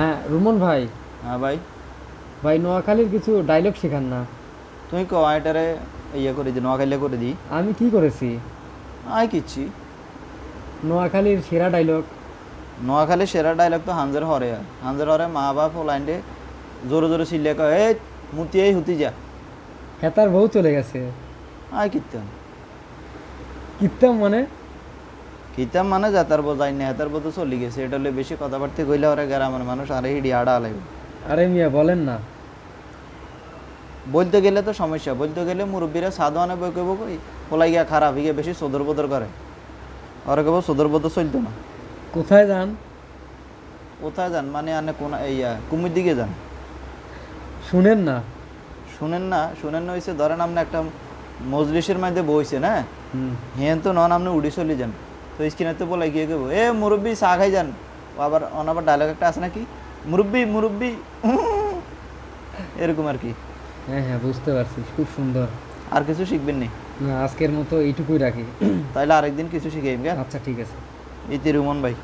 হ্যাঁ রুমন ভাই। হ্যাঁ ভাই। ভাই নোয়াখালীর কিছু ডায়লগ শেখান না। তুই ক এটারে ইয়ে করে দি নোয়াখাইলে করে দি আমি কি করেছি? আয় কিচ্ছি। নোয়াখালীর সেরা ডায়লগ নোয়াখালী সেরা ডাইলগ তো হানজের হরে। আর হানজের হরে মা বাপ লাইনডে জোরে জোরে চিল্লে কয় এই মুতি এই হুতি যা। হেতার বউ চলে গেছে। আয় কীর্তন। কিত্তাম মানে? কিতাম মানে যাতার বোঝাই না হেতার বোধ চলি গেছে এটা হলে বেশি কথাবার্তা কইলে ওরা গ্রামের মানুষ আরে হিডি আড়া লাগবে আরে মিয়া বলেন না। বলতে গেলে তো সমস্যা বলতে গেলে মুরব্বীরা সাধারণে বই কইব কই পোলাই গিয়া খারাপ হইয়া বেশি সদর বদর করে। ওরা কেবল সদর বদর চলতো না। কোথায় যান? কোথায় যান? মানে আনে কোন ইয়া কুমির দিকে যান। শুনেন না। শুনেন না শুনেন না হয়েছে ধরেন আপনি একটা মজলিসের মধ্যে বইছে না? হুম। হেন তো নন আপনি উড়ি চলে যান। তো স্ক্রিনে তো বলে গিয়ে কেবো এ মুরব্বী চা খাই যান। ও আবার অনাবার ডায়লগ একটা আছে নাকি? মুরব্বী মুরব্বী। এরকম আর কি। হ্যাঁ হ্যাঁ বুঝতে পারছি। খুব সুন্দর। আর কিছু শিখবেন নি? না আজকের মতো এইটুকুই রাখি। তাহলে আরেকদিন কিছু শিখে আচ্ছা ঠিক আছে। ইতি রুমন ভাই।